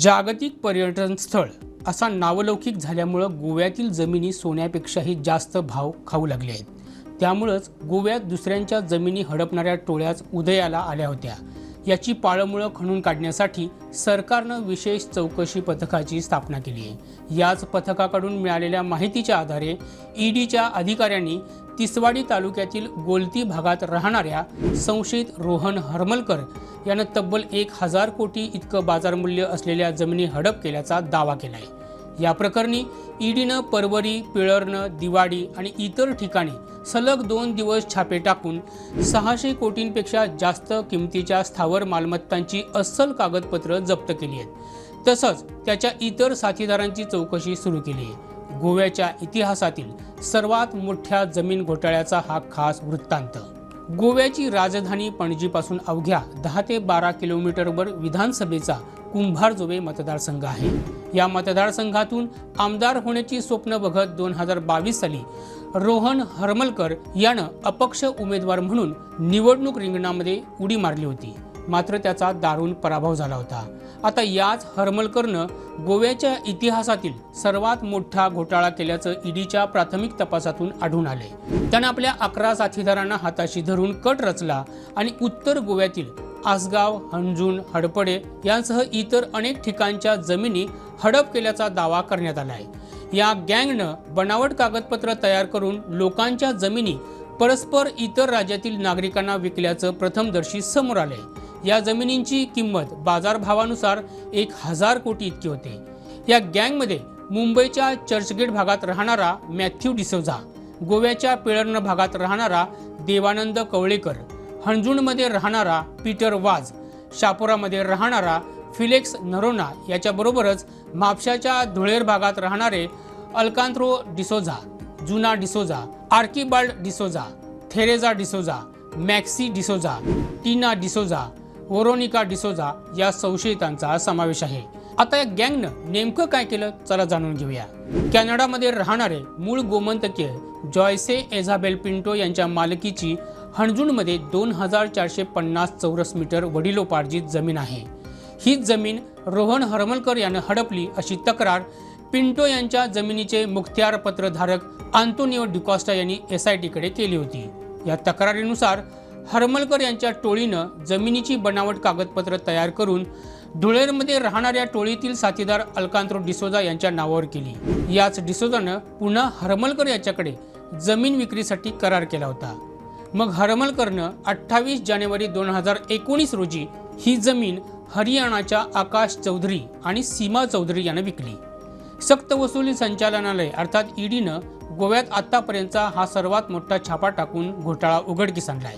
जागतिक पर्यटन स्थळ असा नावलौकिक झाल्यामुळं गोव्यातील जमिनी सोन्यापेक्षाही जास्त भाव खाऊ लागले आहेत. त्यामुळंच गोव्यात दुसऱ्यांच्या जमिनी हडपणाऱ्या टोळ्याच उदयाला आल्या होत्या. याची पाळंमुळं खणून काढण्यासाठी सरकारनं विशेष चौकशी पथकाची स्थापना केली आहे. याच पथकाकडून मिळालेल्या माहितीच्या आधारे ईडीच्या अधिकाऱ्यांनी तिसवाडी तालुक्यातील गोलती भागात राहणाऱ्या संशयित रोहन हरमलकर यानं तब्बल एक हजार कोटी इतकं बाजारमूल्य असलेल्या जमिनी हडप केल्याचा दावा केला आहे या प्रकरणी ईडीनं परवरी पिळर्न दिवाडी आणि इतर ठिकाणी सलग दोन दिवस छापे टाकून सहाशे कोटींपेक्षा जास्त किमतीच्या स्थावर मालमत्तांची अस्सल कागदपत्र जप्त केली आहेत. तसंच त्याच्या इतर साथीदारांची चौकशी सुरू केली आहे. गोव्याच्या इतिहासातील सर्वात मोठ्या जमीन घोटाळ्याचा हा खास वृत्तांत. गोव्याची राजधानी पणजीपासून अवघ्या दहा ते बारा किलोमीटरवर विधानसभेचा कुंभारजोबे मतदारसंघ आहे. या मतदारसंघातून आमदार होण्याची स्वप्न बघत दोन हजार बावीस साली रोहन हरमलकर यानं अपक्ष उमेदवार म्हणून निवडणूक रिंगणामध्ये उडी मारली होती. मात्र त्याचा दारुण पराभव झाला होता. आता याच हरमलकरनं गोव्याच्या इतिहासातील सर्वात मोठा घोटाळा केल्याचं ईडीच्या प्राथमिक तपासातून आढळून आले त्यानं आपल्या अकरा साथीदारांना हाताशी धरून कट रचला आणि उत्तर गोव्यातील आसगाव हंजून हडपडे यांसह इतर अनेक ठिकाणच्या जमिनी हडप केल्याचा दावा करण्यात आला आहे या गँगनं बनावट कागदपत्र तयार करून लोकांच्या जमिनी परस्पर इतर राज्यातील नागरिकांना विकल्याचं प्रथमदर्शी समोर आले या जमिनींची किंमत बाजारभावानुसार एक हजार कोटी इतकी होते. या गँगमध्ये मुंबईच्या चर्चगेट भागात राहणारा मॅथ्यू डिसोझा गोव्याच्या पिळर्ण भागात राहणारा देवानंद कवळेकर हणजूणमध्ये राहणारा पीटर वाज शापोरामध्ये राहणारा फिलेक्स नरोना याच्याबरोबरच म्हापशाच्या धुळेर भागात राहणारे Alcantro D'Souza Juna D'Souza Archibald D'Souza Theresa D'Souza Maxi D'Souza Tina D'Souza Veronica D'Souza या संशयितांचा समावेश आहे. आता या गँगनं नेमकं काय केलं? चला जाणून घेऊया. कॅनडामध्ये राहणारे मूळ गोमंतकीय जॉयसे एझाबेल पिंटो यांच्या मालकीची हणजूणमध्ये दोन हजार चारशे पन्नास चौरस मीटर वडिलोपार्जित जमीन आहे. ही जमीन रोहन हरमलकर यानं हडपली अशी तक्रार पिंटो यांच्या जमिनीचे मुखत्यारपत्रधारक आंतोनिओ डिकॉस्टा यांनी एस आय टीकडे केली होती. या तक्रारीनुसार हरमलकर यांच्या टोळीनं जमिनीची बनावट कागदपत्र तयार करून धुळेरमध्ये राहणाऱ्या टोळीतील साथीदार अल्कांत्रो डिसोजा यांच्या नावावर केली. याच डिसोजानं पुन्हा हरमलकर याच्याकडे जमीन विक्रीसाठी करार केला होता. मग हरमलकरनं अठ्ठावीस जानेवारी दोन हजार एकोणीस रोजी ही जमीन हरियाणाच्या आकाश चौधरी आणि सीमा चौधरी यांना विकली. सक्तवसुली संचालनालय अर्थात ईडीनं गोव्यात आतापर्यंतचा हा सर्वात मोठा छापा टाकून घोटाळा उघडकीस आणलाय.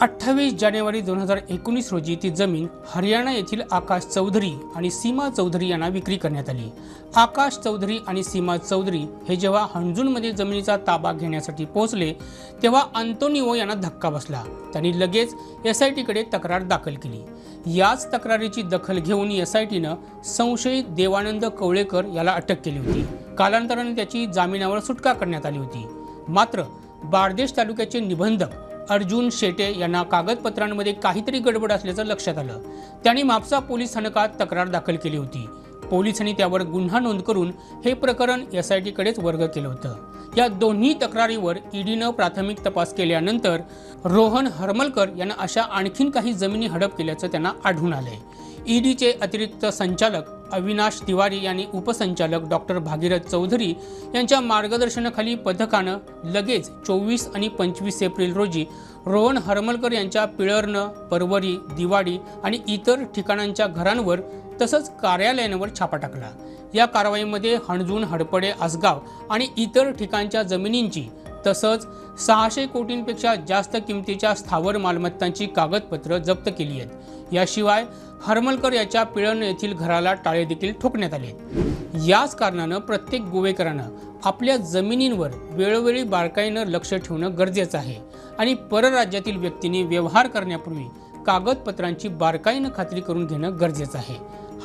अठ्ठावीस जानेवारी दोन हजार एकोणीस रोजी ती जमीन हरियाणा येथील आकाश चौधरी आणि सीमा चौधरी यांना विक्री करण्यात आली. आकाश चौधरी आणि सीमा चौधरी हे जेव्हा हंजूनमध्ये जमिनीचा ताबा घेण्यासाठी पोहोचले तेव्हा अंतोनिओ यांना धक्का बसला. त्यांनी लगेच एस आय टीकडे तक्रार दाखल केली. याच तक्रारीची दखल घेऊन एस आय टीनं संशयित देवानंद कवळेकर याला अटक केली होती. कालांतराने त्याची जामिनावर सुटका करण्यात आली होती. मात्र बारदेश तालुक्याचे निबंधक अर्जुन शेटे यांना कागदपत्रांमध्ये काहीतरी गडबड असल्याचं लक्षात आलं. त्यांनी म्हापसा पोलीस स्थानकात तक्रार दाखल केली होती. पोलिसांनी त्यावर गुन्हा नोंद करून हे प्रकरण एस आय टीकडेच वर्ग केलं होतं. या दोन्ही तक्रारीवर ईडीनं प्राथमिक तपास केल्यानंतर रोहन हरमलकर यांना अशा आणखीन काही जमिनी हडप केल्याचं त्यांना आढळून आलंय. ईडीचे अतिरिक्त संचालक अविनाश तिवारी यांनी उपसंचालक डॉक्टर भागीरथ चौधरी यांच्या मार्गदर्शनाखाली पथकानं लगेच चोवीस आणि पंचवीस एप्रिल रोजी रोहन हरमलकर यांच्या पिळर्न परवरी दिवाडी आणि इतर ठिकाणांच्या घरांवर तसंच कार्यालयांवर छापा टाकला. या कारवाईमध्ये हणजून हडपडे आसगाव आणि इतर ठिकाणच्या जमिनींची तसंच सहाशे कोटींपेक्षा जास्त किमतीच्या स्थावर मालमत्तांची कागदपत्र जप्त केली आहेत. याशिवाय हरमलकर याच्या पिळण येथील घराला टाळे देखील ठोकण्यात आले याच कारणानं प्रत्येक गोवेकरानं आपल्या जमिनींवर वेळोवेळी बारकाईनं लक्ष ठेवणं गरजेचं आहे आणि परराज्यातील व्यक्तींनी व्यवहार करण्यापूर्वी कागदपत्रांची बारकाईनं खात्री करून घेणं गरजेचं आहे.